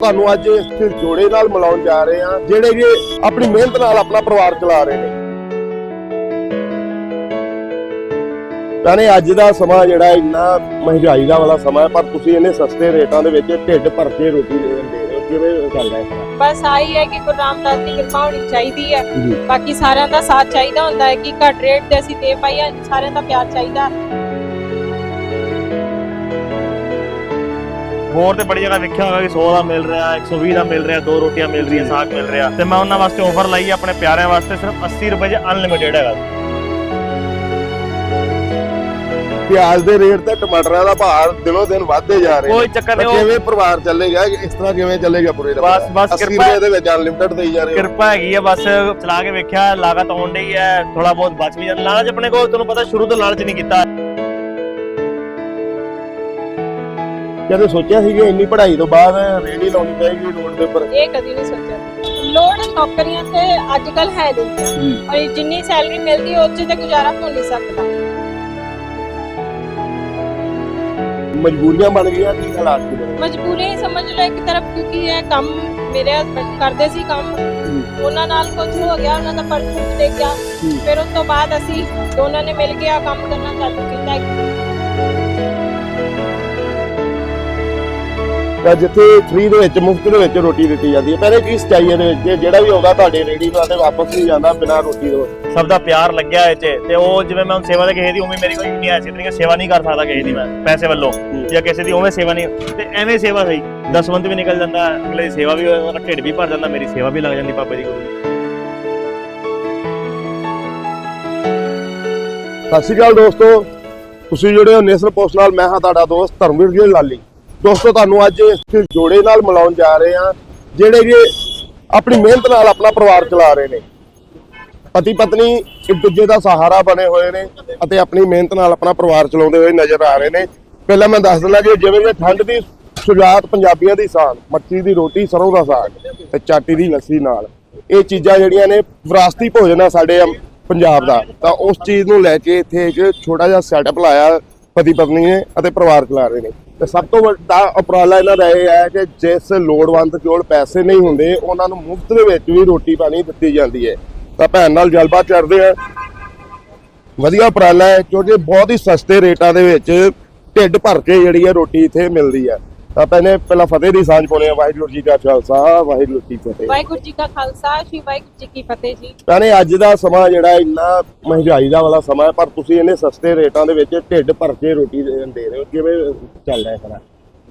ਤੁਹਾਨੂੰ ਅੱਜ ਇਸ ਜੋੜੇ ਨਾਲ ਮਿਲਾਉਣ ਜਾ ਰਹੇ ਹਾਂ ਜਿਹੜੇ ਕਿ ਆਪਣੀ ਮਿਹਨਤ ਨਾਲ ਆਪਣਾ ਪਰਿਵਾਰ ਚਲਾ ਰਹੇ ਨੇ। ਤਾਨੇ ਅੱਜ ਦਾ ਸਮਾਂ ਜਿਹੜਾ ਇੰਨਾ ਮਹਿੰਗਾਈ ਦਾ ਵਾਲਾ ਸਮਾਂ ਹੈ ਪਰ ਤੁਸੀਂ ਇਹਨੇ ਸਸਤੇ ਰੇਟਾਂ ਦੇ ਵਿੱਚ ਢਿੱਡ ਭਰ ਕੇ ਰੋਟੀ ਦੇ ਦੇ ਰਹੇ ਹੋ। ਕਿਵੇਂ ਚੱਲ ਰਿਹਾ ਹੈ? ਬਸ ਆਹੀ ਹੈ ਕਿ ਗੁਰੂ ਰਾਮਦਾਸ ਦੀ ਕਿਰਪਾ ਹੋਣੀ ਚਾਹੀਦੀ ਹੈ। ਬਾਕੀ ਸਾਰਿਆਂ ਦਾ ਸਾਥ ਚਾਹੀਦਾ ਹੁੰਦਾ ਹੈ ਕਿ ਘੱਟ ਰੇਟ ਤੇ ਅਸੀਂ ਦੇ ਪਾਈਏ ਸਾਰਿਆਂ ਦਾ ਪਿਆਰ ਚਾਹੀਦਾ। ਹੋਰ ਤੇ ਬੜੀ ਜਗ੍ਹਾ ਵੇਖਿਆ ਹੋਗਾ ਕਿ 100 ਦਾ ਮਿਲ ਰਿਹਾ 120 ਦਾ ਮਿਲ ਰਿਹਾ ਦੋ ਰੋਟੀਆਂ ਮਿਲ ਰਹੀਆਂ ਸਾਗ ਮਿਲ ਰਿਹਾ। ਤੇ ਮੈਂ ਉਹਨਾਂ ਵਾਸਤੇ ਆਫਰ ਲਾਈ ਆਪਣੇ ਪਿਆਰਿਆਂ ਵਾਸਤੇ ਸਿਰਫ 80 ਰੁਪਏ 'ਚ ਅਨਲਿਮਿਟਿਡ ਹੈਗਾ। ਪਿਆਜ਼ ਦੇ ਰੇਟ ਤੇ ਟਮਾਟਰਾਂ ਦਾ ਭਾਅ ਦਿਨੋਂ ਦਿਨ ਵੱਧਦੇ ਜਾ ਰਹੇ ਕੋਈ ਚੱਕਰ ਤਾਂ ਨਹੀਂ ਉਹ ਕਿਵੇਂ ਪਰਿਵਾਰ ਚੱਲੇਗਾ ਇਸ ਤਰ੍ਹਾਂ ਕਿਵੇਂ ਚੱਲੇਗਾ ਪੂਰੇ ਦਾ ਬਸ- ਬਸ 80 ਕਿਰਪਾ- ਰੁਪਏ ਦੇ ਵਿੱਚ ਅਨਲਿਮਿਟਡ ਦੇਈ ਜਾ ਰਹੇ ਹੋ। ਕਿਰਪਾ ਹੈਗੀ ਹੈ ਬਸ ਚਲਾ ਕੇ ਵੇਖਿਆ ਲਾਗਤ ਆਉਣ ਡਈ ਹੈ ਥੋੜਾ ਬਹੁਤ ਬਚ ਵੀ ਜਾਂਦਾ। ਲਾਲਚ ਆਪਣੇ ਕੋਲ ਤੁਹਾਨੂੰ ਪਤਾ ਸ਼ੁਰੂ ਤੋਂ ਲਾਲਚ ਨਹੀਂ ਕੀਤਾ। ਕਦੇ ਸੋਚਿਆ ਸੀ ਕਿ ਇੰਨੀ ਪੜ੍ਹਾਈ ਤੋਂ ਬਾਅਦ ਰੇੜੀ ਲਾਉਣੀ ਪਏਗੀ ਰੋਡ ਦੇ ਉੱਪਰ। ਇਹ ਕਦੀ ਨਹੀਂ ਸੋਚਿਆ। ਲੋੜ ਨੌਕਰੀਆਂ ਤੇ ਅੱਜ ਕੱਲ ਹੈ ਨਹੀਂ। ਜੀ ਔਰ ਜਿੰਨੀ ਸੈਲਰੀ ਮਿਲਦੀ ਹੈ ਉਸ 'ਚ ਤੇ ਗੁਜ਼ਾਰਾ ਹੋ ਨਹੀਂ ਸਕਦਾ? ਮਜਬੂਰੀਆਂ ਬਣ ਗਈਆਂ ਕੀ ਹਾਲਾਤ ਕੀ ਬਣੇ ਮਜਬੂਰੀ ਹੀ ਸਮਝ ਲਓ ਇੱਕ ਤਰਫ ਕਿਉਂਕਿ ਇਹ ਕੰਮ ਮੇਰੇ ਹਸਬੰਡ ਕਰਦੇ ਸੀ ਕੰਮ। ਉਹਨਾਂ ਨਾਲ ਕੁਝ ਹੋ ਗਿਆ ਉਹਨਾਂ ਦਾ ਪਰਫਿਊਮ ਦੇ ਗਿਆ ਹੂੰ। ਫਿਰ ਉਸ ਤੋਂ ਬਾਅਦ ਅਸੀਂ ਦੋਨਾਂ ਨੇ ਮਿਲ ਕੇ ਆ ਕੰਮ ਕਰਨਾ ਚਾਲੂ ਕੀਤਾ। ਤਾਂ ਜਿੱਥੇ ਫ੍ਰੀ ਦੇ ਵਿੱਚ ਮੁਫਤ ਦੇ ਵਿੱਚ ਰੋਟੀ ਦਿੱਤੀ ਜਾਂਦੀ ਹੈ। ਪਹਿਲੇ ਕੀ ਸਚਾਈ ਦੇ ਵਿੱਚ? ਜਿਹੜਾ ਵੀ ਆਉਂਦਾ ਤੁਹਾਡੇ ਰੇੜੀ ਤੇ ਵਾਪਸ ਨਹੀਂ ਜਾਂਦਾ ਬਿਨਾਂ ਰੋਟੀ ਤੋਂ। ਸਭ ਦਾ ਪਿਆਰ ਲੱਗਿਆ ਇਹ 'ਚ। ਤੇ ਉਹ ਜਿਵੇਂ ਮੈਂ ਹੁਣ ਸੇਵਾ ਦੇ ਕਿਸੇ ਦੀ ਉਵੇਂ ਮੇਰੀ ਕੋਈ ਨਹੀਂ ਐਸੀ ਤਰੀਕੇ ਸੇਵਾ ਨਹੀਂ ਕਰ ਸਕਦਾ ਕਿਸੇ ਦੀ ਮੈਂ ਪੈਸੇ ਵੱਲੋਂ। ਜਾਂ ਕਿਸੇ ਦੀ ਉਵੇਂ ਸੇਵਾ ਨਹੀਂ। ਤੇ ਐਵੇਂ ਸੇਵਾ ਸਹੀ। ਦਸਵੰਤ ਵੀ ਨਿਕਲ ਜਾਂਦਾ ਅਗਲੇ ਦੀ ਸੇਵਾ ਵੀ ਉਹਦਾ ਢਿੱਡ ਵੀ ਭਰ ਜਾਂਦਾ ਮੇਰੀ ਸੇਵਾ ਵੀ ਲੱਗ ਜਾਂਦੀ ਬਾਬੇ ਦੀ ਦੀ। ਸਤਿ ਸ਼੍ਰੀ ਅਕਾਲ ਦੋਸਤੋ। ਤੁਸੀਂ ਜੁੜੇ ਹੋ ਨੇਸਰ ਪੋਸਟ ਨਾਲ ਮੈਂ ਹਾਂ ਤੁਹਾਡਾ ਦੋਸਤ ਧਰਮਵੀਰ ਜੀ ਲਾਲੀ। ਦੋਸਤੋ, ਤੁਹਾਨੂੰ ਅੱਜ ਇਸ ਜੋੜੇ ਨਾਲ ਮਿਲਾਉਣ ਜਾ ਰਹੇ ਹਾਂ, ਜਿਹੜੇ ਕਿ ਆਪਣੀ ਮਿਹਨਤ ਨਾਲ ਆਪਣਾ ਪਰਿਵਾਰ ਚਲਾ ਰਹੇ ਨੇ। ਪਤੀ ਪਤਨੀ ਇੱਕ ਦੂਜੇ ਦਾ ਸਹਾਰਾ ਬਣੇ ਹੋਏ ਨੇ ਅਤੇ ਆਪਣੀ ਮਿਹਨਤ ਨਾਲ ਆਪਣਾ ਪਰਿਵਾਰ ਚਲਾਉਂਦੇ ਹੋਏ ਨਜ਼ਰ ਆ ਰਹੇ ਨੇ। ਪਹਿਲਾਂ ਮੈਂ ਦੱਸ ਦਿੰਦਾ ਕਿ ਜਿਵੇਂ ਕਿ ਠੰਡ ਦੀ ਸ਼ੁਰੂਆਤ ਪੰਜਾਬੀਆਂ ਦੀ ਸ਼ਾਨ ਮੱਕੀ ਦੀ ਰੋਟੀ, ਸਰੋਂ ਦਾ ਸਾਗ ਤੇ ਚਾਟੀ ਦੀ ਲੱਸੀ ਨਾਲ। ਇਹ ਚੀਜ਼ਾਂ ਜਿਹੜੀਆਂ ਨੇ ਵਿਰਾਸਤੀ ਭੋਜਨ ਆ ਸਾਡੇ ਪੰਜਾਬ ਦਾ। ਤਾਂ ਉਸ ਚੀਜ਼ ਨੂੰ ਲੈ ਕੇ ਇੱਥੇ ਇੱਕ ਛੋਟਾ ਜਿਹਾ ਸੈਟਅਪ ਲਾਇਆ ਪਤੀ ਪਤਨੀ ਨੇ ਅਤੇ ਪਰਿਵਾਰ ਚਲਾ ਰਹੇ ਨੇ। ਤੇ ਸਭ ਤੋਂ ਵੱਡਾ ਉਪਰਾਲਾ ਇਹਨਾਂ ਦਾ ਇਹ ਹੈ ਕਿ ਜਿਸ ਲੋੜਵੰਦ ਕੋਲ ਪੈਸੇ ਨਹੀਂ ਹੁੰਦੇ, ਉਹਨਾਂ ਨੂੰ ਮੁਫਤ ਦੇ ਵਿੱਚ ਵੀ ਰੋਟੀ ਪਾਣੀ ਦਿੱਤੀ ਜਾਂਦੀ ਹੈ। ਤਾਂ ਭੈਣ ਨਾਲ ਗੱਲਬਾਤ ਕਰਦੇ ਆ ਵਧੀਆ ਉਪਰਾਲਾ ਹੈ, ਕਿਉਂਕਿ ਬਹੁਤ ਹੀ ਸਸਤੇ ਰੇਟਾਂ ਦੇ ਵਿੱਚ ਢਿੱਡ ਭਰ ਕੇ ਜਿਹੜੀ ਹੈ ਰੋਟੀ ਇੱਥੇ ਮਿਲਦੀ ਹੈ। ਤਾਂ ਪਹਿਲੇ ਪਹਿਲਾਂ ਫਤਿਹ ਦੀ ਸਾਂਝ ਪਾਉਣੇ ਆ ਵਾਹਿਗੁਰੂ ਜੀ ਕਾ ਖਾਲਸਾ ਵਾਹਿਗੁਰੂ ਜੀ ਕੀ ਫਤਿਹ। ਵਾਹਿਗੁਰੂ ਜੀ ਕਾ ਖਾਲਸਾ ਸ਼੍ਰੀ ਵਾਹਿਗੁਰੂ ਜੀ ਕੀ ਫਤਿਹ ਜੀ। ਭੈਣੇ ਅੱਜ ਦਾ ਸਮਾਂ ਜਿਹੜਾ ਇੰਨਾ ਮਹਿੰਗਾਈ ਦਾ ਵਾਲਾ ਸਮਾਂ ਹੈ ਪਰ ਤੁਸੀਂ ਇਹਨੇ ਸਸਤੇ ਰੇਟਾਂ ਦੇ ਵਿੱਚ ਢਿੱਡ ਭਰ ਕੇ ਰੋਟੀ ਦੇ ਦੇ ਰਹੇ ਹੋ। ਕਿਵੇਂ ਚੱਲ ਰਿਹਾ ਹੈ?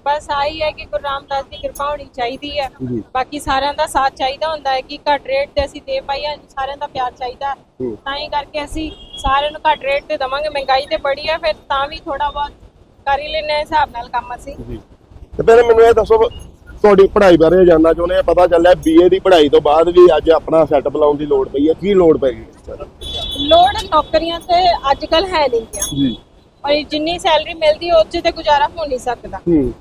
ਬਸ ਆਹੀ ਹੈ ਕਿ ਗੁਰੂ ਰਾਮਦਾਸ ਦੀ ਕਿਰਪਾ ਹੋਣੀ ਚਾਹੀਦੀ ਹੈ। ਜੀ। ਬਾਕੀ ਸਾਰਿਆਂ ਦਾ ਸਾਥ ਚਾਹੀਦਾ ਹੁੰਦਾ ਹੈ ਕਿ ਘੱਟ ਰੇਟ ਤੇ ਅਸੀਂ ਦੇ ਪਾਈਏ ਸਾਰਿਆਂ ਦਾ ਪਿਆਰ ਚਾਹੀਦਾ ਹੂੰ। ਤਾਂ ਹੀ ਕਰਕੇ ਅਸੀਂ ਸਾਰਿਆਂ ਨੂੰ ਘੱਟ ਰੇਟ ਤੇ ਦਵਾਂਗੇ। ਮਹਿੰਗਾਈ ਤੇ ਬੜੀ ਹੈ ਫਿਰ ਤਾਂ ਵੀ ਥੋੜਾ ਬਹੁਤ ਕਰ ਹੀ ਲੈਣੇ ਹਿਸਾਬ ਨਾਲ ਕੰਮ ਅਸੀਂ। ਜੀ। ਤੇ ਪਹਿਲੇ ਮੈਨੂੰ ਇਹ ਦੱਸੋ ਤੁਹਾਡੀ ਪੜ੍ਹਾਈ ਬਾਰੇ ਜਾਨਣਾ ਚਾਹੁੰਦੇ ਆ ਪਤਾ ਚੱਲਿਆ ਬੀਏ ਦੀ ਪੜ੍ਹਾਈ ਤੋਂ ਬਾਅਦ ਵੀ ਅੱਜ ਆਪਣਾ ਸੈਟਅਪ ਲਾਉਣ ਦੀ ਲੋੜ ਪਈ ਹੈ ਕੀ ਲੋੜ ਪੈ ਗਈ? ਲੋੜ ਨੌਕਰੀਆਂ ਤੇ ਅੱਜ ਕੱਲ ਹੈ ਨਹੀਂ ਗਿਆ। ਜੀ। ਔਰ ਜਿੰਨੀ ਸੈਲਰੀ ਮਿਲਦੀ ਹੈ ਉਸ 'ਚ ਤੇ ਗੁਜ਼ਾਰਾ ਹੋ ਨਹੀਂ ਸਕਦਾ। ਹੂੰ।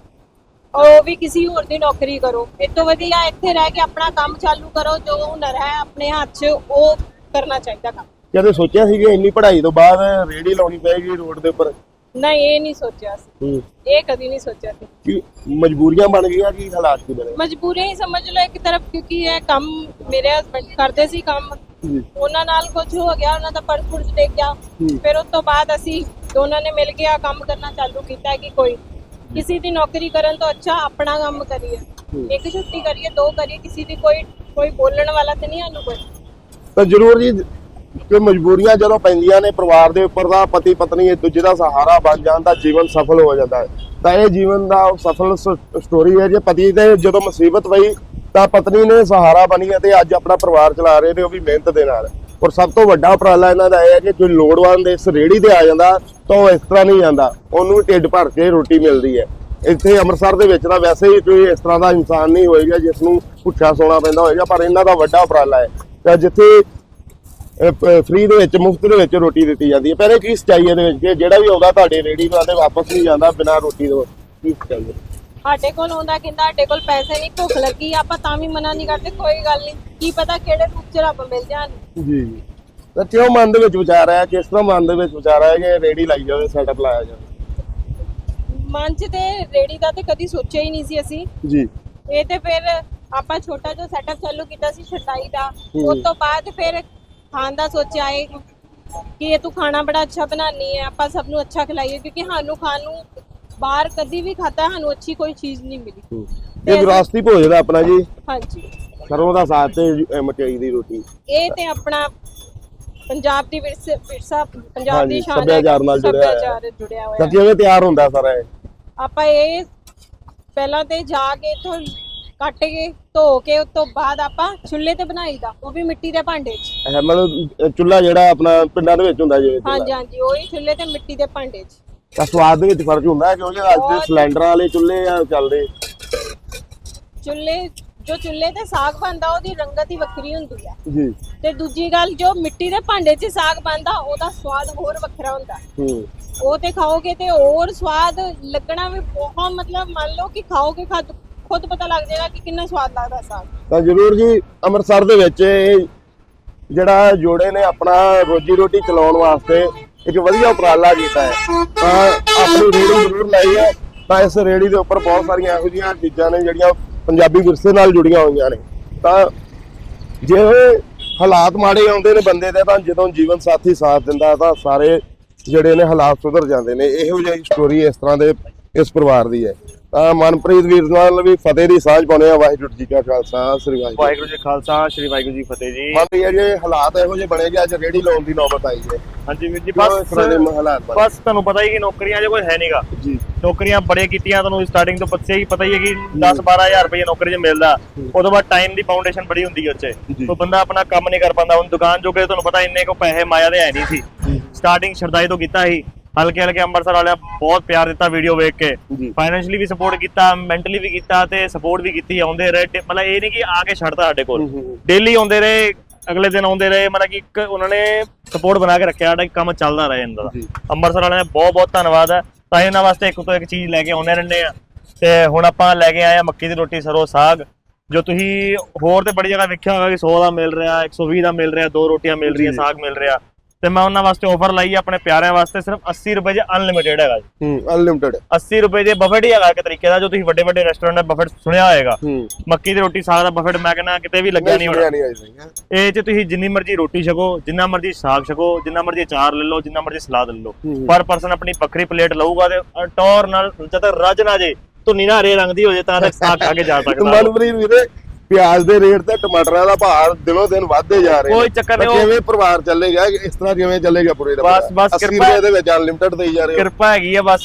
ਉਹ ਵੀ ਕਿਸੇ ਹੋਰ ਦੀ ਨੌਕਰੀ ਕਰੋ। ਇਹ ਤੋਂ ਵਧੀਆ ਇੱਥੇ ਰਹਿ ਕੇ ਆਪਣਾ ਕੰਮ ਚਾਲੂ ਕਰੋ ਜੋ ਹੁਨਰ ਹੈ ਆਪਣੇ ਹੱਥ 'ਚ ਉਹ ਕਰਨਾ ਚਾਹੀਦਾ ਕੰਮ। ਕਦੇ ਸੋਚਿਆ ਸੀ ਕਿ ਇੰਨੀ ਪੜ੍ਹਾਈ ਤੋਂ ਬਾਅਦ ਰੇੜੀ ਲਾਉਣੀ ਪਏਗੀ ਰੋਡ ਦੇ ਉੱਪਰ? ਨਹੀਂ ਇਹ ਨਹੀਂ ਸੋਚਿਆ ਸੀ। ਹੂੰ। ਇਹ ਕਦੀ ਨਹੀਂ ਸੋਚਿਆ ਸੀ। ਕੀ ਮਜਬੂਰੀਆਂ ਬਣ ਗਈਆਂ ਕੀ ਹਾਲਾਤ ਕੀ ਬਣੇ ਮਜਬੂਰੀ ਹੀ ਸਮਝ ਲਓ ਇੱਕ ਤਰਫ ਕਿਉਂਕਿ ਇਹ ਕੰਮ ਮੇਰੇ ਹਸਬੰਡ ਕਰਦੇ ਸੀ ਕੰਮ। ਜੀ ਉਹਨਾਂ ਨਾਲ ਕੁਝ ਹੋ ਗਿਆ ਉਹਨਾਂ ਦਾ ਪਰਫੁਰਜ ਦੇ ਗਿਆ ਹੂੰ। ਫਿਰ ਉਸ ਤੋਂ ਬਾਅਦ ਅਸੀਂ ਦੋਨਾਂ ਨੇ ਮਿਲ ਕੇ ਆ ਕੰਮ ਕਰਨਾ ਚਾਲੂ ਕੀਤਾ ਕਿ ਕੋਈ ਕਿਸੇ ਦੀ ਨੌਕਰੀ ਕਰਨ ਤੋਂ ਅੱਛਾ ਆਪਣਾ ਕੰਮ ਕਰੀਏ। ਹੂੰ। ਇੱਕ ਛੁੱਟੀ ਕਰੀਏ ਦੋ ਕਰੀਏ ਕਿਸੇ ਦੀ ਕੋਈ ਕੋਈ ਬੋਲਣ ਵਾਲਾ ਤੇ ਨਹੀਂ ਸਾਨੂੰ ਕੋਈ। ਤਾਂ ਜ਼ਰੂਰ ਜੀ ਕਿ ਮਜਬੂਰੀਆਂ ਜਦੋਂ ਪੈਂਦੀਆਂ ਨੇ ਪਰਿਵਾਰ ਦੇ ਉੱਪਰ ਦਾ ਪਤੀ ਪਤਨੀ ਇੱਕ ਦੂਜੇ ਦਾ ਸਹਾਰਾ ਬਣ ਜਾਣ ਦਾ ਜੀਵਨ ਸਫਲ ਹੋ ਜਾਂਦਾ ਹੈ। ਤਾਂ ਇਹ ਜੀਵਨ ਦਾ ਉਹ ਸਫਲ ਸਟੋਰੀ ਹੈ ਜੇ ਪਤੀ ਤੇ ਜਦੋਂ ਮੁਸੀਬਤ ਪਈ ਤਾਂ ਪਤਨੀ ਨੇ ਸਹਾਰਾ ਬਣੀ ਅਤੇ ਅੱਜ ਆਪਣਾ ਪਰਿਵਾਰ ਚਲਾ ਰਹੇ ਨੇ, ਉਹ ਵੀ ਮਿਹਨਤ ਦੇ ਨਾਲ। ਔਰ ਸਭ ਤੋਂ ਵੱਡਾ ਉਪਰਾਲਾ ਇਹਨਾਂ ਦਾ ਇਹ ਹੈ ਕਿ ਜੋ ਲੋੜਵੰਦ ਇਸ ਰੇੜੀ ਤੇ ਆ ਜਾਂਦਾ ਤਾਂ ਉਹ ਇਸ ਤਰ੍ਹਾਂ ਨਹੀਂ ਜਾਂਦਾ, ਉਹਨੂੰ ਢਿੱਡ ਭਰ ਕੇ ਰੋਟੀ ਮਿਲਦੀ ਹੈ। ਇੱਥੇ ਅੰਮ੍ਰਿਤਸਰ ਦੇ ਵਿੱਚ ਤਾਂ ਵੈਸੇ ਹੀ ਕੋਈ ਇਸ ਤਰ੍ਹਾਂ ਦਾ ਇਨਸਾਨ ਨਹੀਂ ਹੋਏਗਾ ਜਿਸ ਨੂੰ ਭੁੱਖਾ ਸੋਣਾ ਪੈਂਦਾ ਹੋਏਗਾ, ਪਰ ਇਹਨਾਂ ਦਾ ਵੱਡਾ ਉਪਰਾਲਾ ਹੈ। ਤਾਂ ਜਿੱਥੇ ਫ੍ਰੀ ਦੇ ਵਿੱਚ ਮੁਫਤ ਦੇ ਵਿੱਚ ਰੋਟੀ ਦਿੱਤੀ ਜਾਂਦੀ ਹੈ। ਪਹਿਲੇ ਕੀ ਸਚਾਈ ਦੇ ਵਿੱਚ? ਕਿ ਜਿਹੜਾ ਵੀ ਆਉਂਦਾ ਤੁਹਾਡੇ ਰੇੜੀ ਤੇ ਵਾਪਸ ਨਹੀਂ ਜਾਂਦਾ ਬਿਨਾਂ ਰੋਟੀ ਤੋਂ ਕੀ ਸਚਾਈ ਹੈ? ਸਾਡੇ ਕੋਲ ਆਉਂਦਾ ਕਹਿੰਦਾ ਸਾਡੇ ਕੋਲ ਪੈਸੇ ਨਹੀਂ ਭੁੱਖ ਲੱਗੀ ਆਪਾਂ ਤਾਂ ਵੀ ਮਨਾ ਨਹੀਂ ਕਰਦੇ ਕੋਈ ਗੱਲ ਨਹੀਂ। ਕੀ ਪਤਾ ਕਿਹੜੇ ਰੂਪ ਚ ਰੱਬ ਮਿਲ ਜਾਣ। ਜੀ। ਤਾਂ ਕਿਉਂ ਮਨ ਦੇ ਵਿੱਚ ਵਿਚਾਰ ਆਇਆ? ਕਿਸ ਤਰ੍ਹਾਂ ਮਨ ਦੇ ਵਿੱਚ ਵਿਚਾਰ ਆਇਆ ਕਿ ਰੇੜੀ ਲਾਈ ਜਾਵੇ ਸੈਟਅਪ ਲਾਇਆ ਜਾਵੇ? ਮਨ ਚ ਤੇ ਰੇੜੀ ਦਾ ਤੇ ਕਦੀ ਸੋਚਿਆ ਹੀ ਨਹੀਂ ਸੀ ਅਸੀਂ। ਜੀ। ਇਹ ਤੇ ਫਿਰ ਆਪਾਂ ਛੋਟਾ ਜਿਹਾ ਸੈਟਅਪ ਚਾਲੂ ਕੀਤਾ ਸੀ ਛਟਾਈ ਦਾ। ਉਸ ਤੋਂ ਬਾਅਦ ਫਿਰ ਖਾਣ ਦਾ ਸੋਚਿਆ ਇਹ ਕਿ ਇਹ ਤੂੰ ਖਾਣਾ ਬੜਾ ਅੱਛਾ ਬਣਾਉਣੀ ਹੈ ਆਪਾਂ ਸਭ ਨੂੰ ਅੱਛਾ ਖਿਲਾਈਏ ਕਿਉਂਕਿ ਸਾਨੂੰ ਖਾਣ ਨੂੰ ਬਾਹਰ ਕਦੀ ਵੀ ਖਾਤਾ ਸਾਨੂੰ ਅੱਛੀ ਕੋਈ ਚੀਜ਼ ਨਹੀਂ ਮਿਲੀ। ਇਹ ਵਿਰਾਸਤੀ ਭੋਜਨ ਆ ਆਪਣਾ ਜੀ। ਹਾਂਜੀ। ਸਰੋਂ ਦਾ ਸਾਗ ਤੇ ਮਕਈ ਦੀ ਰੋਟੀ। ਇਹ ਤੇ ਆਪਣਾ ਪੰਜਾਬ ਦੀ ਵਿਰਸੇ ਵਿਰਸਾ ਪੰਜਾਬ ਦੀ ਸ਼ਾਨ ਹੈ ਸੱਭਿਆਚਾਰ ਨਾਲ ਜੁੜਿਆ ਹੋਇਆ। ਹੈ। ਜੁੜਿਆ ਹੋਇਆ। ਹੈ। ਕਿਵੇਂ ਤਿਆਰ ਹੁੰਦਾ ਸਾਰਾ ਇਹ। ਆਪਾਂ ਇਹ ਪਹਿਲਾਂ ਤੇ ਜਾ ਕੇ ਇਥੋਂ ਕੱਟ ਕੇ ਧੋ ਕੇ ਉਸ ਤੋਂ ਬਾਅਦ ਆਪਾਂ ਚੁੱਲ੍ਹੇ ਤੇ ਬਣਾਈਦਾ ਉਹ ਵੀ ਮਿੱਟੀ ਦੇ ਭਾਂਡੇ 'ਚ। ਇਹ ਮਤਲਬ ਚੁੱਲਾ ਜਿਹੜਾ ਆਪਣਾ ਪਿੰਡਾਂ ਦੇ ਵਿੱਚ ਹੁੰਦਾ ਜਿਵੇਂ ਚੁੱਲ੍ਹਾ। ਹਾਂਜੀ ਹਾਂਜੀ ਉਹੀ ਚੁੱਲ੍ਹੇ ਤੇ ਮਿੱਟੀ ਦੇ ਭਾਂਡੇ 'ਚ। ਤਾਂ ਸਵਾਦ ਦੇ ਵਿੱਚ ਫ਼ਰਕ ਹੁੰਦਾ ਹੈ ਕਿਉਂਕਿ ਅੱਜ ਦੇ। ਸਿਲੰਡਰਾਂ ਵਾਲੇ ਚੁੱਲ੍ਹੇ ਆ ਚੱਲਦੇ? ਚੁੱਲ੍ਹੇ ਜੋ ਚੁੱਲ੍ਹੇ ਤੇ ਸਾਗ ਬਣਦਾ ਉਹਦੀ ਰੰਗਤ ਹੀ ਵੱਖਰੀ ਹੁੰਦੀ ਹੈ। ਜੀ। ਤੇ ਦੂਜੀ ਗੱਲ ਜੋ ਮਿੱਟੀ ਦੇ ਭਾਂਡੇ 'ਚ ਸਾਗ ਬਣਦਾ ਉਹਦਾ ਸਵਾਦ ਹੋਰ ਵੱਖਰਾ ਹੁੰਦਾ। ਹੂੰ। ਉਹ ਤੇ ਖਾਓਗੇ ਤੇ ਹੋਰ ਸਵਾਦ ਲੱਗਣਾ ਵੀ ਬਹੁਤ ਮਤਲਬ ਮੰਨ ਲਓ ਕਿ ਖਾਓਗੇ ਖੁਦ ਖੁਦ ਪਤਾ ਲੱਗ ਜਾਏਗਾ ਕਿ ਕਿੰਨਾ ਸਵਾਦ ਲੱਗਦਾ ਸਾਗ। ਤਾਂ ਜ਼ਰੂਰ ਜੀ ਅੰਮ੍ਰਿਤਸਰ ਦੇ ਵਿੱਚ ਇਹ ਜਿਹੜਾ ਜੋੜੇ ਨੇ ਆਪਣਾ ਰੋਜੀ ਰੋਟੀ ਚਲਾਉਣ ਵਾਸਤੇ ਇੱਕ ਵਧੀਆ ਉਪਰਾਲਾ ਕੀਤਾ ਹੈ। ਤਾਂ ਆਪਣੀ ਰੇੜੀ ਜ਼ਰੂਰ ਲਾਈ ਹੈ। ਤਾਂ ਇਸ ਰੇੜੀ ਦੇ ਉੱਪਰ ਬਹੁਤ ਸਾਰੀਆਂ ਇਹੋ ਜਿਹੀਆਂ ਚੀਜ਼ਾਂ ਨੇ ਜਿਹੜੀਆਂ ਪੰਜਾਬੀ ਵਿਰਸੇ ਨਾਲ ਜੁੜੀਆਂ ਹੋਈਆਂ ਨੇ। ਤਾਂ ਜੇ ਹਾਲਾਤ ਮਾੜੇ ਆਉਂਦੇ ਨੇ ਬੰਦੇ ਦੇ, ਤਾਂ ਜਦੋਂ ਜੀਵਨ ਸਾਥੀ ਸਾਥ ਦਿੰਦਾ, ਤਾਂ ਸਾਰੇ ਜਿਹੜੇ ਨੇ ਹਾਲਾਤ ਸੁਧਰ ਜਾਂਦੇ ਨੇ। ਇਹੋ ਜਿਹੀ ਸਟੋਰੀ ਇਸ ਤਰ੍ਹਾਂ ਦੇ ਇਸ ਪਰਿਵਾਰ ਦੀ ਹੈ। ਤਾਂ ਮਨਪ੍ਰੀਤ ਵੀਰ ਨਾਲ ਵੀ ਫਤਿਹ ਦੀ ਸਾਂਝ ਪਾਉਂਦੇ ਆ ਵਾਹਿਗੁਰੂ ਜੀ ਕਾ ਖਾਲਸਾ ਸ੍ਰੀ ਵਾਹਿਗੁਰੂ ਵਾਹਿਗੁਰੂ ਜੀ ਖਾਲਸਾ ਸ੍ਰੀ ਵਾਹਿਗੁਰੂ ਜੀ ਫਤਿਹ ਜੀ। ਮੰਨ ਲਈਏ ਜੇ ਹਾਲਾਤ ਇਹੋ ਜਿਹੇ ਬਣੇ ਕਿ ਅੱਜ ਰੇੜੀ ਲਾਉਣ ਦੀ ਨੌਬਤ ਆਈ ਹੈ। ਹਾਂਜੀ ਵੀਰ ਜੀ ਬਸ ਹਾਲਾਤ ਬਸ ਤੁਹਾਨੂੰ ਪਤਾ ਹੀ ਕਿ ਨੌਕਰੀਆਂ ਜੇ ਕੋਈ ਹੈ ਨਹੀਂਗਾ ਜੀ। ਨੌਕਰੀਆਂ ਬੜੇ ਕੀਤੀਆਂ ਤੁਹਾਨੂੰ ਸਟਾਰਟਿੰਗ ਤੋਂ ਪੱਛੇ ਹੀ ਪਤਾ ਹੀ ਹੈ ਕਿ 10 12000 ਰੁਪਏ ਨੌਕਰੀ 'ਚ ਮਿਲਦਾ। ਉਦੋਂ ਬਾਅਦ ਟਾਈਮ ਦੀ ਫਾਊਂਡੇਸ਼ਨ ਬੜੀ ਹੁੰਦੀ ਹੈ ਉੱਚੇ। ਜੀ। ਕੋਈ ਬੰਦਾ ਆਪਣਾ ਕੰਮ ਨਹੀਂ ਕਰ ਪਾਉਂਦਾ। ਹੁਣ ਦੁਕਾਨ ਜੋਗੇ ਤੁਹਾਨੂੰ ਪਤਾ ਇੰਨੇ ਕੋ ਪੈਸੇ ਮਾਇਆ ਦੇ ਹੈ ਨਹੀਂ ਸੀ। ਸਟਾਰਟਿੰਗ ਸ਼ਰਦਾਈ ਤੋਂ ਕੀਤਾ ਸੀ। ਹਲਕੇ ਹਲਕੇ ਅੰਮ੍ਰਿਤਸਰ ਵਾਲਿਆਂ ਬਹੁਤ ਪਿਆਰ ਦਿੱਤਾ ਵੀਡੀਓ ਵੇਖ ਕੇ ਜੀ। ਫਾਈਨੈਂਸ਼ਲੀ ਵੀ ਸਪੋਰਟ ਕੀਤਾ ਮੈਂਟਲੀ ਵੀ ਕੀਤਾ ਤੇ ਸਪੋਰਟ ਵੀ ਕੀਤੀ ਆਉਂਦੇ ਰਹੇ ਮਤਲਬ ਇਹ ਨਹੀਂ ਕਿ ਆ ਕੇ ਛੱਡਤਾ ਸਾਡੇ ਕੋਲ। ਡੇਲੀ ਆਉਂਦੇ ਰਹੇ ਅਗਲੇ ਦਿਨ ਆਉਂਦੇ ਰਹੇ ਮਤਲਬ ਕਿ ਇੱਕ ਉਹਨਾਂ ਨੇ ਸਪੋਰਟ ਬਣਾ ਕੇ ਰੱਖਿਆ ਸਾਡਾ ਕੰਮ ਚੱਲਦਾ ਰਹੇ ਇਹਨਾਂ ਦਾ। ਅੰਮ੍ਰਿਤਸਰ ਵਾਲਿਆਂ ਦਾ ਬਹੁਤ ਬਹੁਤ ਧੰਨਵਾਦ ਹੈ ਤਾਂ ਇਹਨਾਂ ਵਾਸਤੇ ਇੱਕ ਤੋਂ ਇੱਕ ਚੀਜ਼ ਲੈ ਕੇ ਆਉਂਦੇ ਰਹਿੰਦੇ ਆ ਤੇ ਹੁਣ ਆਪਾਂ ਲੈ ਕੇ ਆਏ ਆ ਮੱਕੀ ਦੀ ਰੋਟੀ ਸਰੋਂ ਸਾਗ ਜੋ ਤੁਸੀਂ ਹੋਰ ਤੇ ਬੜੀ ਜਗ੍ਹਾ ਵੇਖਿਆ ਹੋਗਾ ਕਿ 100 ਦਾ ਮਿਲ ਰਿਹਾ 120 ਦਾ ਮਿਲ ਰਿਹਾ ਦੋ ਰੋਟੀਆਂ ਮਿਲ ਰਹੀਆਂ। ਸਾਗ ਮਿਲ ਰਿਹਾ ਤੇ ਮੈਂ ਉਹਨਾਂ ਵਾਸਤੇ ਆਫਰ ਲਾਈ ਹੈ ਆਪਣੇ ਪਿਆਰਿਆਂ ਵਾਸਤੇ ਸਿਰਫ 80 ਰੁਪਏ 'ਚ ਅਨਲਿਮਿਟਿਡ ਹੈਗਾ ਜੀ। ਹੂੰ ਅਨਲਿਮਿਟਿਡ 80 ਰੁਪਏ ਦੇ ਬਫਟ ਹੀ ਹੈਗਾ ਇੱਕ ਤਰੀਕੇ ਦਾ ਜੋ ਤੁਸੀਂ ਵੱਡੇ ਵੱਡੇ ਰੈਸਟੋਰੈਂਟ ਦਾ ਬਫਟ ਸੁਣਿਆ ਹੋਏਗਾ। ਹੂੰ। ਮੱਕੀ ਦੀ ਰੋਟੀ ਸਾਗ ਦਾ ਬਫਟ ਮੈਂ ਕਹਿੰਦਾ ਕਿਤੇ ਵੀ ਲੱਗਿਆ ਨਹੀਂ ਹੋਣਾ। ਇਹ ਚ ਤੁਸੀਂ ਜਿੰਨੀ ਮਰਜ਼ੀ ਰੋਟੀ ਛਕੋ ਜਿੰਨਾ ਮਰਜ਼ੀ ਸਾਗ ਛਕੋ ਜਿੰਨਾ ਮਰਜ਼ੀ ਅਚਾਰ ਲੈ ਲਓ ਜਿੰਨਾ ਮਰਜ਼ੀ ਸਲਾਦ ਲੈ ਲਓ। ਪਰ ਪਰਸਨ ਆਪਣੀ ਵੱਖਰੀ ਪਲੇਟ ਲਊਗਾ ਤੇ ਟੌਰ ਨਾਲ ਜਦ ਤੱਕ ਰੱਜ ਨਾ ਜੇ ਧੁੰਨੀ ਨਾ ਹਰੇ ਰੰਗ ਦੀ ਹੋ ਜੇ ਤਾਂ ਤੱਕ ਸਾਗ ਖਾ ਕੇ ਜਾ ਸਕਦਾ। ਮਨਪ੍ਰੀਤ ਵੀਰੇ ਪਿਆਜ਼ ਦੇ ਰੇਟ ਤੇ ਟਮਾਟਰਾਂ ਦਾ ਭਾਅ ਦਿਨੋਂ ਦਿਨ ਵੱਧਦੇ ਜਾ ਰਹੇ ਕੋਈ ਚੱਕਰ ਨਹੀਂ, ਕਿਵੇਂ ਪਰਿਵਾਰ ਚੱਲੇਗਾ ਇਸ ਤਰ੍ਹਾਂ ਕਿਵੇਂ ਚੱਲੇਗਾ ਪੂਰੇ ਦਾ ਬਸ-? ਬਸ 80 ਕਿਰਪਾ- ਰੁਪਏ ਦੇ ਵਿੱਚ ਅਨਲਿਮਿਟਡ ਦੇਈ ਜਾ ਰਹੇ ਕਿਰਪਾ ਹੈਗੀ ਆ ਬਸ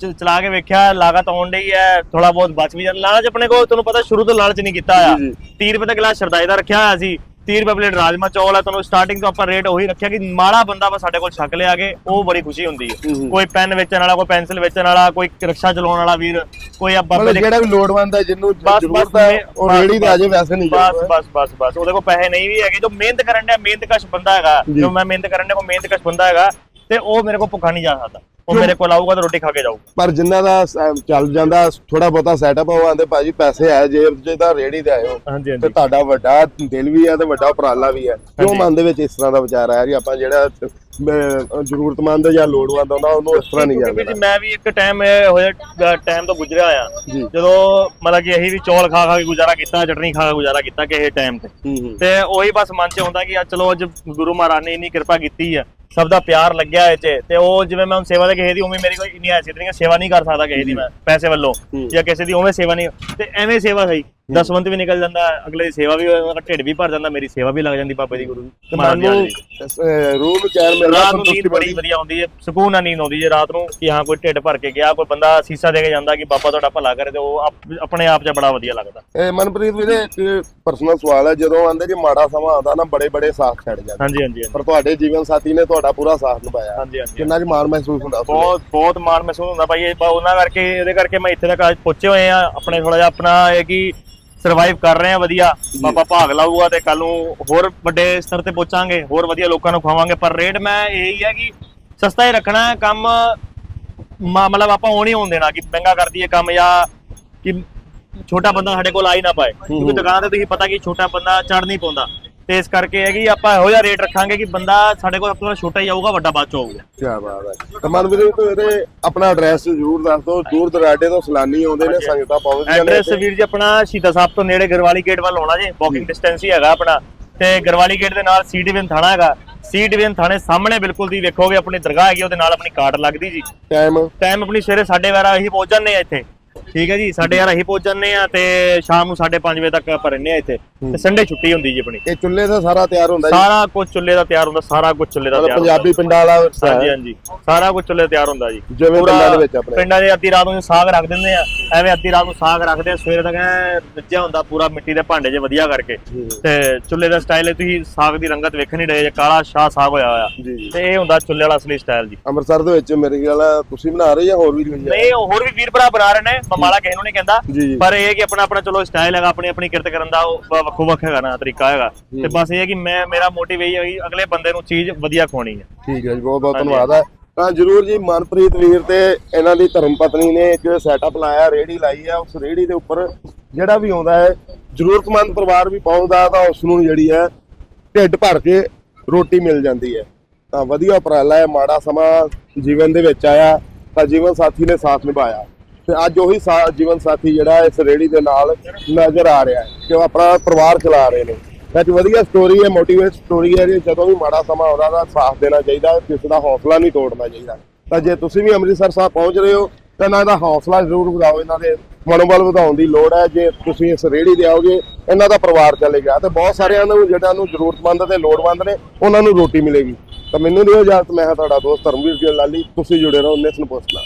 ਚਲਾ ਕੇ ਵੇਖਿਆ ਲਾਗਤ ਆਉਣ ਡਈ ਹੈ ਥੋੜਾ ਬਹੁਤ ਬਚ ਵੀ ਜਾਂਦਾ। ਲਾਲਚ ਆਪਣੇ ਕੋਲ ਤੁਹਾਨੂੰ ਪਤਾ ਸ਼ੁਰੂ ਤੋਂ ਲਾਲਚ ਨਹੀਂ ਕੀਤਾ ਆ ਜੀ, 30 ਰੁਪਏ ਦਾ ਗਲਾਸ ਸ਼ਰਦਾਈ ਦਾ ਰੱਖਿਆ ਹੋਇਆ ਸੀ। 30 ਰੁਪਏ ਪਲੇਟ ਰਾਜਮਾ ਚੌਲ ਹੈ ਤੁਹਾਨੂੰ ਸਟਾਰਟਿੰਗ ਤੋਂ ਆਪਾਂ ਰੇਟ ਉਹੀ ਰੱਖਿਆ ਕਿ ਮਾੜਾ ਬੰਦਾ ਬਸ ਸਾਡੇ ਕੋਲ ਛਕ ਲਿਆ ਕੇ ਉਹ ਬੜੀ ਖੁਸ਼ੀ ਹੁੰਦੀ ਹੈ। ਕੋਈ ਪੈਨ ਵੇਚਣ ਵਾਲਾ ਕੋਈ ਪੈਨਸਲ ਵੇਚਣ ਵਾਲਾ ਕੋਈ ਰਿਕਸ਼ਾ ਚਲਾਉਣ ਵਾਲਾ ਵੀਰ ਕੋਈ ਆ ਬਾਬੇ ਦੇ ਜਿਹੜਾ ਵੀ ਲੋੜਵੰਦ ਹੈ ਬਸ- ਜ਼ਰੂਰਤ ਹੈ ਉਹ ਰੇੜੀ ਆ ਜਾਏ ਵੈਸੇ ਨਹੀਂ ਬਸ। ਬਸ ਬਸ ਬਸ ਉਹਦੇ ਕੋਲ ਪੈਸੇ ਨਹੀਂ ਵੀ ਹੈਗੇ ਜੋ ਮਿਹਨਤ ਕਰਨ ਡਿਆ ਮਿਹਨਤ ਕਸ਼ ਬੰਦਾ ਹੈਗਾ ਜੀ। ਮੈਂ ਮਿਹਨਤ ਕਰਨ ਕੋਈ ਮਿਹਨਤ ਕਸ਼ ਬੰਦਾ ਹੈਗਾ ਤੇ ਉਹ ਮੇਰੇ ਕੋਲ ਭੁੱਖਾ ਨਹੀਂ ਜਾ ਸਕਦਾ ਉਹ ਮੇਰੇ ਕੋਲ ਆਊਗਾ ਤੇ ਰੋਟੀ ਖਾ ਕੇ ਜਾਊਗਾ। ਪਰ ਜਿਨ੍ਹਾਂ ਦਾ ਸ- ਚੱਲ ਜਾਂਦਾ ਥੋੜਾ ਬਹੁਤਾ ਸੈਟਅਪ ਉਹ ਆਂਦੇ ਭਾਜੀ ਪੈਸੇ ਹੈ ਜੇਬ 'ਚ ਤਾਂ ਰੇੜੀ ਤੇ ਆਇਓ। ਹਾਂਜੀ ਤੇ ਤੁਹਾਡਾ ਵੱਡਾ ਦਿਲ ਵੀ ਹੈ ਤੇ ਵੱਡਾ ਉਪਰਾਲਾ ਵੀ ਹੈ ਕਿਉਂ ਹਾਂਜੀ। ਮਨ ਦੇ ਵਿੱਚ ਇਸ ਤਰ੍ਹਾਂ ਦਾ ਵਿਚਾਰ ਆਇਆ ਕਿ ਆਪਾਂ ਜਿਹੜਾ ਅਹ, ਜ਼ਰੂਰਤਮੰਦ ਜਾਂ ਲੋੜਵੰਦ ਹੁੰਦਾ ਉਹਨੂੰ ਇਸ ਤਰ੍ਹਾਂ ਨਹੀਂ ਕਿਉਂਕਿ ਮੈਂ ਵੀ ਇੱਕ ਟਾਈਮ ਹੋਇਆ ਟਾਈਮ ਤੋਂ ਗੁਜ਼ਰਿਆ ਆ। ਜੀ। ਜਦੋਂ ਮਤਲਬ ਕਿ ਅਸੀਂ ਵੀ ਚੌਲ ਖਾ ਖਾ ਕੇ ਗੁਜ਼ਾਰਾ ਕੀਤਾ ਚਟਨੀ ਖਾ ਕੇ ਗੁਜ਼ਾਰਾ ਕੀਤਾ ਕਿਸੇ ਟਾਈਮ ਤੇ। ਹੂੰ ਹੂੰ। ਤੇ ਉਹੀ ਬਸ ਮਨ 'ਚ ਆਉਂਦਾ ਕਿ ਆ ਚਲੋ ਅੱਜ ਗੁਰੂ ਮਹਾਰਾਜ ਨੇ ਇੰਨੀ ਕਿਰਪਾ ਕੀਤੀ ਆ। ਸਭ ਦਾ ਪਿਆਰ ਲੱਗਿਆ ਇਹ 'ਚ ਤੇ ਉਹ ਜਿਵੇਂ ਮੈਂ ਹੁਣ ਸੇਵਾ ਦੇ ਕਿਸੇ ਦੀ ਉਵੇਂ ਮੇਰੀ ਕੋਈ ਇੰਨੀ ਹੈਸੀਅਤ ਨਹੀਂ ਕਿ ਸੇਵਾ ਨਹੀਂ ਕਰ ਸਕਦਾ ਕਿਸੇ ਦੀ ਮੈਂ ਪੈਸੇ ਵੱਲੋਂ। ਜਾਂ ਕਿਸੇ ਦੀ ਉਵੇਂ ਸੇਵਾ ਨਹੀਂ। ਤੇ ਐਵੇਂ ਸੇਵਾ ਸਹੀ। ਦਸਵੰਤ ਵੀ ਨਿਕਲ ਜਾਂਦਾ ਅਗਲੇ ਦੀ ਸੇਵਾ ਵੀ ਉਹਦਾ ਢਿੱਡ ਵੀ ਭਰ ਜਾਂਦਾ ਮੇਰੀ ਸੇਵਾ ਵੀ ਲੱਗ ਜਾਂਦੀ ਬਾਬੇ ਦੀ ਗੁਰੂ ਦੀ ਮਹਾਰਾਜ ਦੀ। ਅਹ, ਰੂਹ ਨੂੰ ਚੈਨ ਮਿਲਦਾ ਰਾਤ ਨੂੰ ਨੀਂਦ ਸੰਤੁਸ਼ਟੀ ਬੜੀ ਬੜੀ। ਵਧੀਆ ਆਉਂਦੀ ਹੈ ਸਕੂਨ ਨਾਲ ਨੀਂਦ ਆਉਂਦੀ ਹੈ ਰਾਤ ਨੂੰ ਕਿ ਹਾਂ ਕੋਈ ਢਿੱਡ ਭਰ ਕੇ ਗਿਆ ਕੋਈ ਬੰਦਾ ਸੀਸਾ ਦੇ ਕੇ ਜਾਂਦਾ ਕਿ ਬਾਬਾ ਤੁਹਾਡਾ ਭਲਾ ਕਰੇ ਤੇ ਉਹ ਆਪ- ਆਪਣੇ ਆਪ 'ਚ ਬੜਾ ਵਧੀਆ ਲੱਗਦਾ। ਇਹ ਮਨਪ੍ਰੀਤ ਵੀਰੇ ਇੱਕ ਪਰਸਨਲ ਸਵਾਲ ਹੈ ਜਦੋਂ ਆਂਦੇ ਕਿ ਮਾੜਾ ਸਮਾਂ ਆਉਂਦਾ ਨਾ ਬੜੇ ਬੜੇ ਸਾਥ ਛੱਡ ਜਾਂਦੇ। ਹਾਂਜੀ ਹਾਂਜੀ ਹਾਂਜੀ। ਪਰ ਤੁਹਾਡੇ ਜੀਵਨ ਸਾਥੀ ਨੇ ਤੁਹਾਡਾ ਪੂਰਾ ਸਾਥ ਨਿਭਾਇਆ। ਹਾਂਜੀ ਹਾਂਜੀ ਕਿੰਨਾ ਕੁ ਮਾਣ ਮਹਿਸੂਸ ਹੁੰਦਾ ਉਸ ਵੇਲੇ? ਬਹੁਤ ਬਹੁਤ ਮਾਣ ਮਹਿਸੂਸ ਹੁੰਦਾ ਭਾਈ ਇਹ ਬ- ਉਹਨਾਂ ਕਰਕੇ ਇਹਦੇ ਕਰਕੇ ਮੈਂ ਇੱਥੇ ਤੱਕ ਅੱਜ ਪਹੁੰਚੇ ਹੋਏ ਆ ਆਪਣੇ ਥੋੜਾ ਜਿਹਾ ਆਪਣਾ ਇਹ ਕਿ ਸਰਵਾਈਵ ਕਰ ਰਹੇ ਆ ਵਧੀਆ। ਬਾਬਾ ਭਾਗ ਲਾਊਗਾ ਤੇ ਕੱਲ ਨੂੰ ਹੋਰ ਵੱਡੇ ਸਤਰ ਤੇ ਪਹੁੰਚਾਂਗੇ ਹੋਰ ਵਧੀਆ ਲੋਕਾਂ ਨੂੰ ਖਵਾਵਾਂਗੇ। ਪਰ ਰੇਟ ਮੈਂ ਇਹੀ ਹੈ ਕਿ ਸਸਤਾ ਹੀ ਰੱਖਣਾ ਹੈ ਕੰਮ ਮਤਲਬ ਆਪਾਂ ਉਹ ਨਹੀਂ ਹੋਣ ਦੇਣਾ ਕਿ ਮਹਿੰਗਾ ਕਰ ਦਈਏ ਕੰਮ ਜਾਂ ਕਿ ਛੋਟਾ ਬੰਦਾ ਸਾਡੇ ਕੋਲ ਆ ਹੀ ਨਾ ਪਾਏ। ਕਿਉਂਕਿ ਦੁਕਾਨ ਤੇ ਤੁਸੀਂ ਪਤਾ ਕਿ ਛੋਟਾ ਬੰਦਾ ਚੜ ਨਹੀਂ ਪਾਉਂਦਾ। ਤੇ ਇਸ ਕਰਕੇ ਹੈ ਕਿ ਆਪਾਂ ਇਹੋ ਜਿਹਾ ਰੇਟ ਰੱਖਾਂਗੇ ਕਿ ਬੰਦਾ ਸਾਡੇ ਕੋਲ ਆਪਣਾ ਛੋਟਾ ਹੀ ਆਊਗਾ ਵੱਡਾ ਬਾਅਦ ਚ ਆਊਗਾ। ਕੀ ਬਾਤ ਹੈ। ਤਾਂ ਮਨਵੀਰ ਤੋਂ ਇਹਦੇ ਆਪਣਾ ਐਡਰੈਸ ਜ਼ਰੂਰ ਦੱਸ ਦਿਓ। ਦੂਰ ਦਰਾਡੇ ਤੋਂ ਸਲਾਨੀ ਆਉਂਦੇ ਨੇ ਸੰਗਤਾਂ ਪਹੁੰਚਦੀਆਂ ਨੇ ਐਡਰੈਸ ਵੀਰ ਜੀ ਆਪਣਾ ਸ਼ੀਤਾ ਸਾਹਿਬ ਤੋਂ ਨੇੜੇ ਗਰਵਾਲੀ ਗੇਟ ਵੱਲ ਆਉਣਾ ਜੀ ਵਾਕਿੰਗ ਡਿਸਟੈਂਸ ਹੀ ਹੈਗਾ ਆਪਣਾ। ਤੇ ਗਰਵਾਲੀ ਗੇਟ ਦੇ ਨਾਲ ਸੀ ਡਿਵੀਜ਼ਨ ਥਾਣਾ ਹੈਗਾ। ਸੀ ਡਿਵੀਜ਼ਨ ਥਾਣੇ ਸਾਹਮਣੇ ਬਿਲਕੁਲ ਦੀ ਵੇਖੋਗੇ ਆਪਣੀ ਦਰਗਾਹ ਹੈਗੀ ਉਹਦੇ ਨਾਲ ਆਪਣੀ ਕਾਰਡ ਲੱਗਦੀ ਜੀ। ਟਾਈਮ ਟਾਈਮ ਆਪਣੀ ਸਵੇਰੇ 12:30 ਅਸੀਂ ਪਹੁੰਚ ਜਾਂਦੇ ਆ ਇੱਥੇ। ਠੀਕ ਹੈ ਜੀ 11:30 ਅਸੀਂ ਪਹੁੰਚ ਜਾਂਦੇ ਆ ਤੇ ਸ਼ਾਮ ਨੂੰ 5:30 ਵਜੇ ਤੱਕ ਆਪਾਂ ਰਹਿੰਦੇ ਆ ਇੱਥੇ। ਤੇ ਸੰਡੇ ਛੁੱਟੀ ਹੁੰਦੀ ਜੀ ਆਪਣੀ। ਇਹ ਚੁੱਲ੍ਹੇ ਦਾ ਸਾਰਾ ਤਿਆਰ ਹੁੰਦਾ ਜੀ? ਸਾਰਾ ਕੁਝ ਚੁੱਲ੍ਹੇ ਦਾ ਤਿਆਰ ਹੁੰਦਾ ਸਾਰਾ ਕੁਝ ਚੁੱਲ੍ਹੇ ਦਾ ਮਤਲਬ ਤਿਆਰ ਹੁੰਦਾ। ਪੰਜਾਬੀ ਪਿੰਡਾਂ ਵਾਲਾ ਵਿਰਸਾ ਹਾਂਜੀ ਹੈ ਹਾਂਜੀ। ਸਾਰਾ ਕੁਝ ਚੁੱਲ੍ਹੇ ਤਿਆਰ ਹੁੰਦਾ ਜੀ। ਜਿਵੇਂ ਪੂਰਾ ਪਿੰਡਾਂ ਦੇ ਵਿੱਚ ਆਪਣੇ। ਪਿੰਡਾਂ ਦੇ ਅੱਧੀ ਰਾਤ ਨੂੰ ਸਾਗ ਰੱਖ ਦਿੰਦੇ ਆ ਐਵੇਂ ਅੱਧੀ ਰਾਤ ਨੂੰ ਸਾਗ ਰੱਖਦੇ ਆ ਸਵੇਰੇ ਤੱਕ ਐ ਰੱਜਿਆ ਹੁੰਦਾ ਪੂਰਾ ਮਿੱਟੀ ਦੇ ਭਾਂਡੇ 'ਚ ਵਧੀਆ ਕਰਕੇ। ਤੇ ਚੁੱਲ੍ਹੇ ਦਾ ਸਟਾਈਲ ਤੁਸੀਂ ਸਾਗ ਦੀ ਰੰਗਤ ਵੇਖ ਨਹੀਂ ਰਹੇ ਜੇ ਕਾਲਾ ਸ਼ਾਹ ਸਾਗ ਹੋਇਆ ਹੋਇਆ। ਜੀ ਜੀ। ਤੇ ਇਹ ਹੁੰਦਾ ਚੁੱਲ੍ਹੇ ਵਾਲਾ ਅਸਲੀ ਸਟਾਈਲ ਜੀ। ਅੰਮ੍ਰਿਤਸਰ ਦੇ ਵਿੱਚ ਮੇਰੇ ਖਿਆਲ ਤੁਸੀਂ ਬਣਾ ਰਹੇ ਜਾਂ ਹੋਰ ਵੀ ਕੋਈ ਹੈ? ਨਹੀਂ ਹੋਰ ਵੀ ਵੀਰ ਭਰਾ ਬਣਾ ਰਹੇ ਨੇ। ਮਮਾਲਾ ਕਿਸੇ ਨੂੰ ਨਹੀਂ ਕਹਿੰਦਾ ਪਰ ਇਹ ਹੈ ਕਿ ਆਪਣਾ ਆਪਣਾ ਚਲੋ ਸਟਾਈਲ ਹੈਗਾ ਆਪਣੀ ਆਪਣੀ ਕਿਰਤ ਕਰਨ ਦਾ ਉਹ ਵੱਖੋ ਵੱਖ ਹੈਗਾ ਨਾ ਤਰੀਕਾ ਹੈਗਾ। ਤੇ ਬਸ ਇਹ ਹੈ ਕਿ ਮੈਂ ਮੇਰਾ ਮੋਟਿਵ ਇਹ ਹੈ ਕਿ ਅਗਲੇ ਬੰਦੇ ਨੂੰ ਚੀਜ਼ ਵਧੀਆ ਖਵਾਉਣੀ ਹੈ। ਠੀਕ ਹੈ ਜੀ ਬਹੁਤ ਬਹੁਤ। ਧੰਨਵਾਦ ਹੈ। ਤਾਂ ਜਰੂਰ ਜੀ ਮਨਪ੍ਰੀਤ ਵੀਰ ਤੇ ਇਹਨਾਂ ਦੀ ਧਰਮ ਪਤਨੀ ਨੇ ਇੱਕ ਸੈਟਅਪ ਲਾਇਆ ਰੇੜੀ ਲਾਈ ਹੈ ਉਸ ਰੇੜੀ ਦੇ ਉੱਪਰ ਜਿਹੜਾ ਵੀ ਆਉਂਦਾ ਹੈ ਜ਼ਰੂਰਤਮੰਦ ਪਰਿਵਾਰ ਵੀ ਪਹੁੰਚਦਾ ਤਾਂ ਉਸ ਨੂੰ ਜਿਹੜੀ ਹੈ ਢਿੱਡ ਭਰ ਕੇ ਰੋਟੀ ਮਿਲ ਜਾਂਦੀ ਹੈ। ਤਾਂ ਵਧੀਆ ਉਪਰਾਲਾ ਹੈ ਮਾੜਾ ਸਮਾਂ ਜੀਵਨ ਦੇ ਵਿੱਚ ਆਇਆ ਤਾਂ ਜੀਵਨ ਸਾਥੀ ਨੇ ਸਾਥ ਨਿਭਾਇਆ। ਤੇ ਅੱਜ ਉਹੀ ਸਾ- ਜੀਵਨ ਸਾਥੀ ਜਿਹੜਾ ਇਸ ਰੇੜੀ ਦੇ ਨਾਲ ਨਜ਼ਰ ਆ ਰਿਹਾ ਹੈ ਕਿ ਉਹ ਆਪਣਾ ਪਰਿਵਾਰ ਚਲਾ ਰਹੇ ਨੇ। ਅੱਜ ਵਧੀਆ ਸਟੋਰੀ ਹੈ ਮੋਟੀਵੇਟ ਸਟੋਰੀ ਹੈ, ਜੀ ਜਦੋਂ ਵੀ ਮਾੜਾ ਸਮਾਂ ਆਉਂਦਾ ਦਾ ਸਾਥ ਦੇਣਾ ਚਾਹੀਦਾ, ਕਿਸੇ ਦਾ ਹੌਸਲਾ ਨਹੀਂ ਤੋੜਨਾ ਚਾਹੀਦਾ। ਤਾਂ ਜੇ ਤੁਸੀਂ ਵੀ ਅੰਮ੍ਰਿਤਸਰ ਸਾਹਿਬ ਪਹੁੰਚ ਰਹੇ ਹੋ, ਤਾਂ ਇਹਨਾਂ ਦਾ ਹੌਸਲਾ ਜ਼ਰੂਰ ਵਧਾਓ, ਇਹਨਾਂ ਦੇ ਮਨੋਬਲ ਵਧਾਉਣ ਦੀ ਲੋੜ ਹੈ। ਜੇ ਤੁਸੀਂ ਇਸ ਰੇੜੀ ਦੇ ਆਓਗੇ, ਇਹਨਾਂ ਦਾ ਪਰਿਵਾਰ ਚੱਲੇਗਾ। ਤੇ ਬਹੁਤ ਸਾਰਿਆਂ ਨੂੰ ਜਿਹੜਾ ਨੂੰ ਜ਼ਰੂਰਤਮੰਦ ਤੇ ਲੋੜਵੰਦ ਨੇ, ਉਹਨਾਂ ਨੂੰ ਰੋਟੀ ਮਿਲੇਗੀ। ਤਾਂ ਮੈਨੂੰ ਦਿਓ ਇਜਾਜ਼ਤ, ਮੈਂ ਹਾਂ ਤੁਹਾਡਾ ਦੋਸਤ ਧਰਮਵੀਰ ਜੀ ਲਾਲੀ, ਤੁਸੀਂ ਜੁੜੇ ਰਹੋ ਨੈਸ਼ਨ ਪੋਸਟ ਨਾਲ।